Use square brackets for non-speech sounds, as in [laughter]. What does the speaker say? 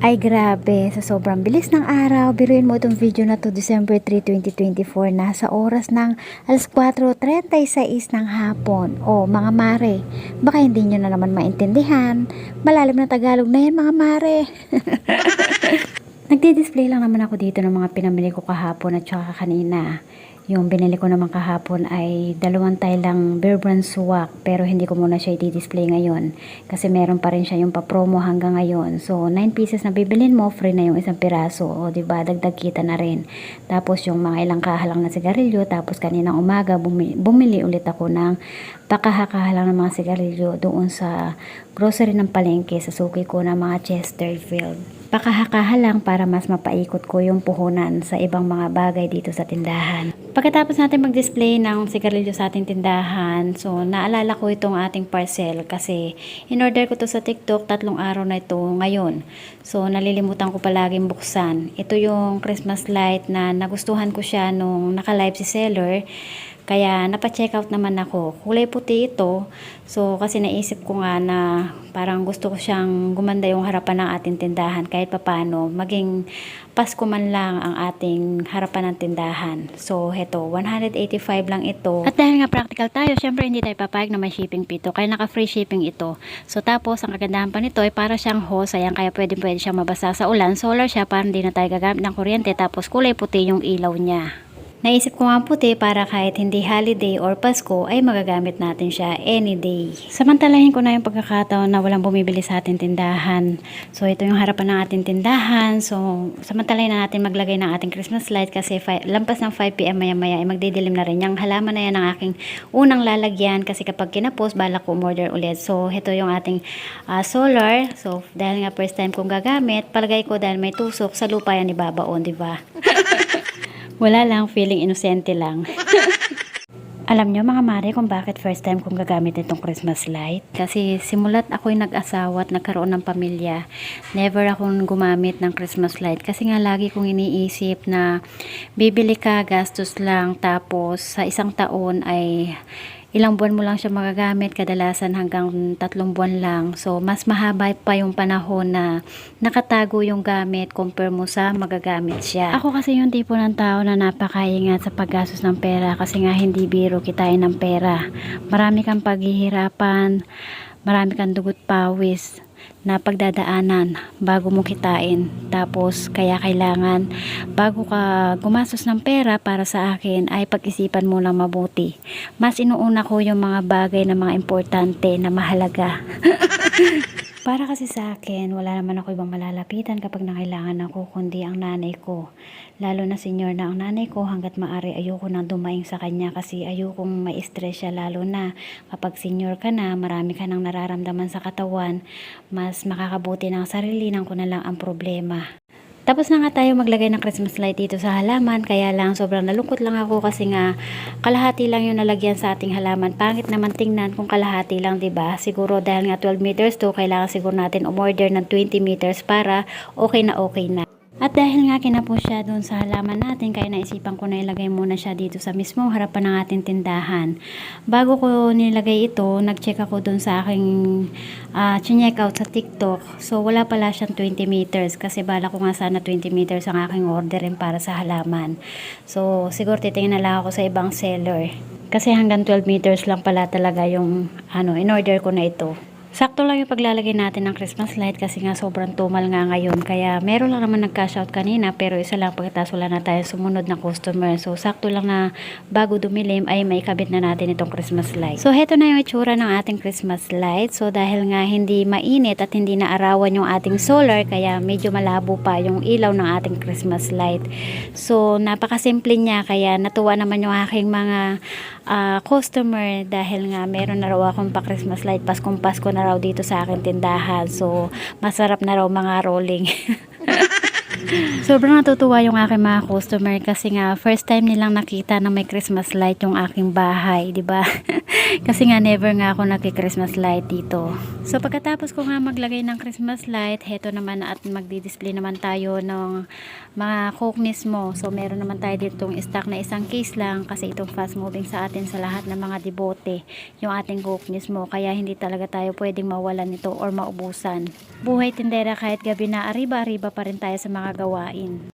Ay grabe, sa sobrang bilis ng araw, biruin mo itong video na to December 3, 2024 na sa oras ng alas 4.36 ng hapon. O mga mare, baka hindi nyo na naman maintindihan. Malalim na Tagalog na yan mga mare. [laughs] Nagdi-display lang naman ako dito ng mga pinamili ko kahapon at saka kanina. Yung binili ko naman kahapon ay dalawang lang Bear Brand Swak pero hindi ko muna siya i-display ngayon kasi meron pa rin siya yung pa-promo hanggang ngayon. So 9 pieces na bibilin mo, free na yung isang piraso o di ba dagdag kita na rin. Tapos yung mga ilang kahalang na sigarilyo tapos kaninang umaga bumili, bumili ulit ako ng pakahakahalang ng mga sigarilyo doon sa grocery ng palengke sa suki ko na mga Chesterfield pakahakaha lang para mas mapaikot ko yung puhunan sa ibang mga bagay dito sa tindahan. Pagkatapos natin mag-display ng sigarilyo sa ating tindahan, so naalala ko itong ating parcel kasi in-order ko to sa TikTok tatlong araw na ito ngayon. So nalilimutan ko palaging buksan. Ito yung Christmas light na nagustuhan ko siya nung naka-live si seller. Kaya napa-check out naman ako. Kulay puti ito. So kasi naisip ko nga na parang gusto ko siyang gumanda yung harapan ng ating tindahan kahit papano maging Pasko man lang ang ating harapan ng tindahan. So heto 185 lang ito. At dahil nga practical tayo, syempre hindi tayo papayag na may shipping pito. Kaya naka-free shipping ito. So tapos ang kagandahan pa nito ay para siyang hose. Ayan kaya pwede pwede siyang mabasa sa ulan. Solar siya para hindi na tayo gagamit ng kuryente. Tapos kulay puti yung ilaw niya. Naisip ko nga puti para kahit hindi holiday or Pasko ay magagamit natin siya any day. Samantalahin ko na yung pagkakataon na walang bumibili sa ating tindahan. So ito yung harapan ng ating tindahan. So samantalahin na natin maglagay ng ating Christmas light kasi lampas ng 5pm maya maya ay magdidilim na rin. Yung halaman na yan ang aking unang lalagyan kasi kapag kinapos balak ko umorder ulit. So ito yung ating ah, solar. So dahil nga first time kong gagamit, palagay ko dahil may tusok sa lupa yan ibabaon, di ba? Wala lang, feeling inosente lang. [laughs] Alam nyo mga mare kung bakit first time kong gagamit itong Christmas light? Kasi simulat ako'y nag-asawa at nagkaroon ng pamilya, never akong gumamit ng Christmas light. Kasi nga lagi kong iniisip na bibili ka, gastos lang, tapos sa isang taon ay ilang buwan mo lang siya magagamit, kadalasan hanggang tatlong buwan lang. So, mas mahaba pa yung panahon na nakatago yung gamit compare mo sa magagamit siya. Ako kasi yung tipo ng tao na napakaingat sa paggastos ng pera kasi nga hindi biro kitain ng pera. Marami kang paghihirapan, marami kang dugot pawis na pagdadaanan bago mo kitain. Tapos, kaya kailangan bago ka gumastos ng pera para sa akin ay pag-isipan mo lang mabuti. Mas inuuna ko yung mga bagay na mga importante na mahalaga. [laughs] Para kasi sa akin, wala naman ako ibang malalapitan kapag nangailangan ako kundi ang nanay ko. Lalo na senior na ang nanay ko hanggat maari ayoko nang dumaing sa kanya kasi ayokong ma-stress siya lalo na kapag senior ka na, marami ka nang nararamdaman sa katawan, mas makakabuti ng sarili nang ko na lang ang problema. Tapos na nga tayo maglagay ng Christmas light dito sa halaman, kaya lang sobrang nalungkot lang ako kasi nga kalahati lang yung nalagyan sa ating halaman. Pangit naman tingnan kung kalahati lang, ba? Siguro dahil nga 12 meters to, kailangan siguro natin umorder ng 20 meters para okay na okay na. At dahil nga kinapos siya doon sa halaman natin, kaya naisipan ko na ilagay muna siya dito sa mismong harapan ng ating tindahan. Bago ko nilagay ito, nag-check ako doon sa aking uh, check out sa TikTok. So wala pala siyang 20 meters kasi bala ko nga sana 20 meters ang aking orderin para sa halaman. So siguro titingin na lang ako sa ibang seller. Kasi hanggang 12 meters lang pala talaga yung ano, in-order ko na ito. Sakto lang yung paglalagay natin ng Christmas light kasi nga sobrang tumal nga ngayon. Kaya meron lang naman nag-cash out kanina pero isa lang pagkatapos wala na tayo sumunod na customer. So sakto lang na bago dumilim ay may kabit na natin itong Christmas light. So heto na yung itsura ng ating Christmas light. So dahil nga hindi mainit at hindi naarawan yung ating solar kaya medyo malabo pa yung ilaw ng ating Christmas light. So napakasimple niya kaya natuwa naman yung aking mga uh, customer dahil nga meron na raw akong pa Christmas light. Paskong Pasko na raw dito sa akin tindahan. So masarap na raw mga rolling. [laughs] Sobrang natutuwa yung aking mga customer kasi nga first time nilang nakita na may Christmas light yung aking bahay, 'di ba? [laughs] Kasi nga never nga ako nagki-Christmas light dito. So pagkatapos ko nga maglagay ng Christmas light, heto naman at magdi-display naman tayo ng mga coke mismo. So meron naman tayo ditong stock na isang case lang kasi itong fast moving sa atin sa lahat ng mga debote yung ating coke mismo. Kaya hindi talaga tayo pwedeng mawalan nito or maubusan. Buhay tindera kahit gabi na arriba-arriba pa rin tayo sa mga gawain.